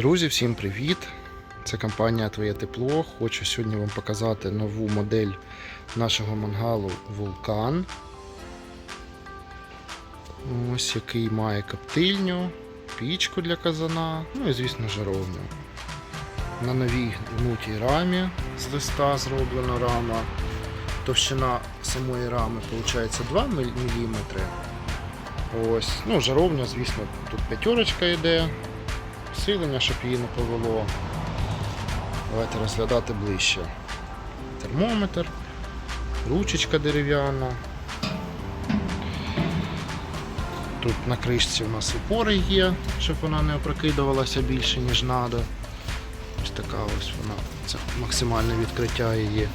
Друзі, всім привіт! Це компанія Твоє Тепло. Хочу сьогодні вам показати нову модель нашого мангалу Вулкан. Ось який має коптильню, пічку для казана, ну і звісно жаровню. На новій гнутій рамі з листа зроблена рама. Товщина самої рами виходить 2 мм. Ось, ну, жаровня, звісно, тут п'ятерочка йде посилення, щоб її не повело. Давайте розглядати ближче. Термометр, ручечка дерев'яна. Тут на кришці у нас опори є, щоб вона не опрокидувалася більше, ніж треба. Ось така ось вона, це максимальне відкриття її.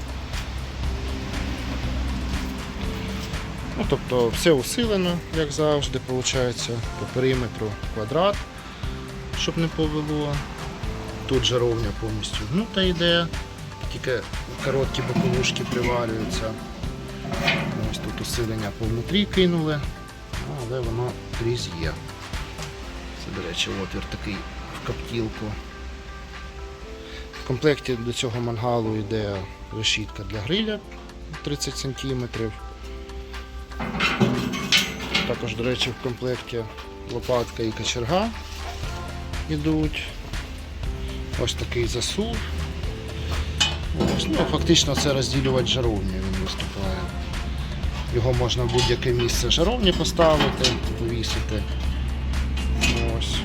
Ну, тобто все усилено, як завжди, виходить, по периметру квадрат щоб не повело. Тут жаровня повністю гнута йде, тільки короткі боковушки приварюються. Ось тут усилення повнутрі кинули, ну, але воно крізь є. Це, до речі, отвір такий в коптілку. В комплекті до цього мангалу йде решітка для гриля 30 см. Також, до речі, в комплекті лопатка і кочерга ідуть. Ось такий засув. Ось, ну, Фактично це розділювач жаровні він виступає. Його можна в будь-яке місце жаровні поставити, повісити. Ось.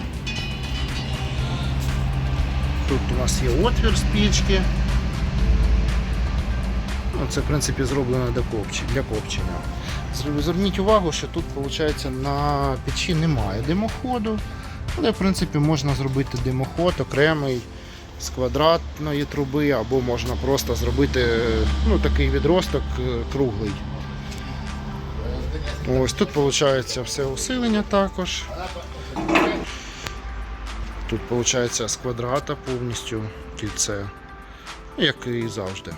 Тут у нас є отвір з пічки. Ну, Це в принципі зроблено для копчення. Для копчення. Зверніть увагу, що тут виходить, на печі немає димоходу. Але в принципі можна зробити димоход окремий з квадратної труби, або можна просто зробити ну, такий відросток е, круглий. Ось тут виходить все усилення також. Тут виходить з квадрата повністю кільце, як і завжди.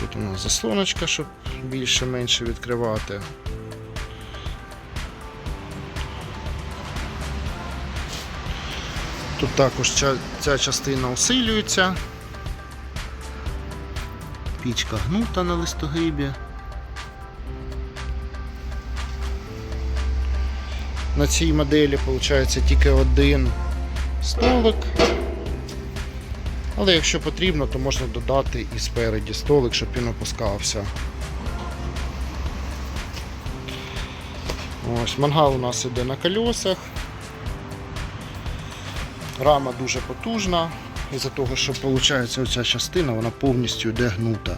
Тут у нас заслоночка, щоб більше-менше відкривати. Тут також ця, частина усилюється. Пічка гнута на листогибі. На цій моделі виходить тільки один столик. Але якщо потрібно, то можна додати і спереді столик, щоб він опускався. Ось мангал у нас іде на колесах. Рама дуже потужна, із-за того, що виходить оця частина вона повністю йде гнута.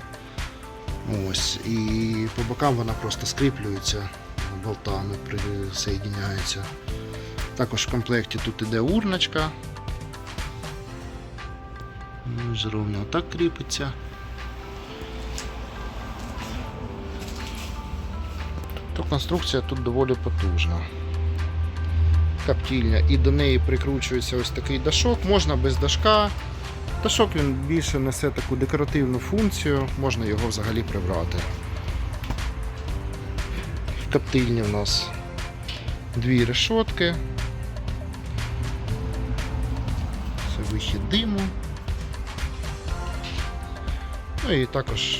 Ось, і по бокам вона просто скріплюється болтами, присоєдняється. Також в комплекті тут іде урночка. Жаровня отак кріпиться. То конструкція тут доволі потужна коптільня і до неї прикручується ось такий дашок, можна без дашка. Дашок він більше несе таку декоративну функцію, можна його взагалі прибрати. В коптильні у нас дві решотки. Це вихід диму. Ну і також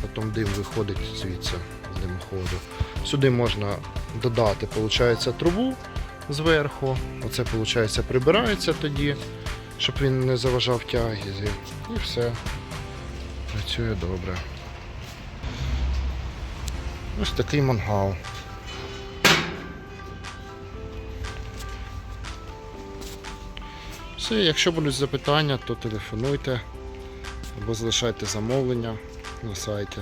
потім дим виходить звідси з димоходу. Сюди можна додати, виходить, трубу зверху. Оце виходить прибирається тоді, щоб він не заважав тязі. І все. Працює добре. Ось такий мангал. Все, якщо будуть запитання, то телефонуйте або залишайте замовлення на сайті.